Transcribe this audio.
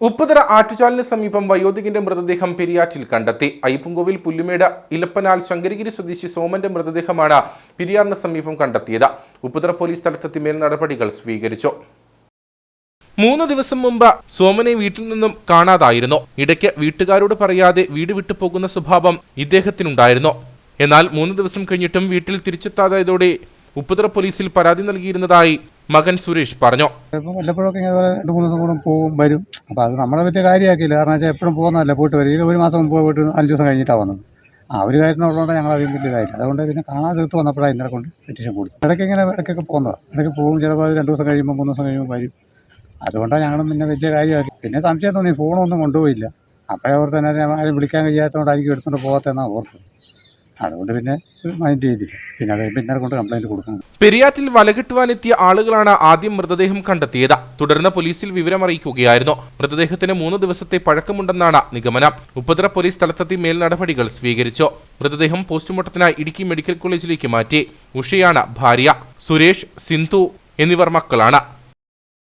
ഉപ്പുതറ ആറ്റുചാലിന് സമീപം വയോധികന്റെ മൃതദേഹം പെരിയാറ്റിൽ കണ്ടെത്തി. അയ്യപ്പൻകോവിൽ പുല്ലുമേട് ഇലപ്പനാൽ ശങ്കരഗിരി സ്വദേശി സോമന്റെ മൃതദേഹമാണ് പെരിയാറിന് സമീപം കണ്ടെത്തിയത്. ഉപ്പുതറ പോലീസ് സ്ഥലത്തെത്തി മേൽ നടപടികൾ സ്വീകരിച്ചു. മൂന്ന് ദിവസം മുമ്പ് സോമനെ വീട്ടിൽ നിന്നും കാണാതായിരുന്നു. ഇടയ്ക്ക് വീട്ടുകാരോട് പറയാതെ വീട് വിട്ടു പോകുന്ന സ്വഭാവം ഇദ്ദേഹത്തിനുണ്ടായിരുന്നു. എന്നാൽ മൂന്ന് ദിവസം കഴിഞ്ഞിട്ടും വീട്ടിൽ തിരിച്ചെത്താതായതോടെ ഉപ്പുതറ പോലീസിൽ പരാതി നൽകിയിരുന്നതായി മകൻ സുരേഷ് പറഞ്ഞു? രണ്ട് മൂന്ന് ദിവസം പോവും വരും. അപ്പോൾ നമ്മളെ കാരണം എപ്പോഴും പോകുന്നതല്ല പോയിട്ട് ഒരു മാസം അഞ്ച് ദിവസം ആ ഒരു ഞങ്ങൾ അധികം വലിയ കാര്യമില്ല. അതുകൊണ്ട് പിന്നെ കാണാതെ തീർത്ത് വന്നപ്പോഴാണ് ഇന്നലെ കൊണ്ട് പെറ്റീഷൻ കൊടുത്തു ഇടയ്ക്ക് ഇങ്ങനെ ഇടയ്ക്കൊക്കെ പോകുന്നതാണ് ഇടയ്ക്ക് പോകും ചിലപ്പോൾ അത് രണ്ട് ദിവസം കഴിയുമ്പോൾ മൂന്ന് ദിവസം കഴിയുമ്പോൾ വരും. അതുകൊണ്ടാണ് ഞങ്ങളും പിന്നെ വലിയ കാര്യമാക്കി. പിന്നെ സംശയം തോന്നി ഫോണൊന്നും കൊണ്ടുപോയില്ല. അപ്പോഴേ ഓർത്ത് തന്നെ ആരും വിളിക്കാൻ കഴിയാത്തതുകൊണ്ടായിരിക്കും എടുത്തുകൊണ്ട് പോകാത്തതെന്നാണ് ഓർത്തത്. അതുകൊണ്ട് പിന്നെ മൈൻഡ് ചെയ്തില്ല പിന്നെ കൊണ്ട് കംപ്ലൈന്റ് കൊടുക്കുന്നു. പെരിയാറ്റിൽ വലകിട്ടുവാനെത്തിയ ആളുകളാണ് ആദ്യം മൃതദേഹം കണ്ടെത്തിയത്. തുടർന്ന് പോലീസിൽ വിവരമറിയിക്കുകയായിരുന്നു. മൃതദേഹത്തിന് മൂന്ന് ദിവസത്തെ പഴക്കമുണ്ടെന്നാണ് നിഗമനം. ഉപ്പുതറ പോലീസ് സ്ഥലത്തെത്തി മേൽ നടപടികൾ സ്വീകരിച്ചു. മൃതദേഹം പോസ്റ്റ്മോർട്ടത്തിനായി ഇടുക്കി മെഡിക്കൽ കോളേജിലേക്ക് മാറ്റി. ഉഷയാണ് ഭാര്യ. സുരേഷ് സിന്ധു എന്നിവർ മക്കളാണ്.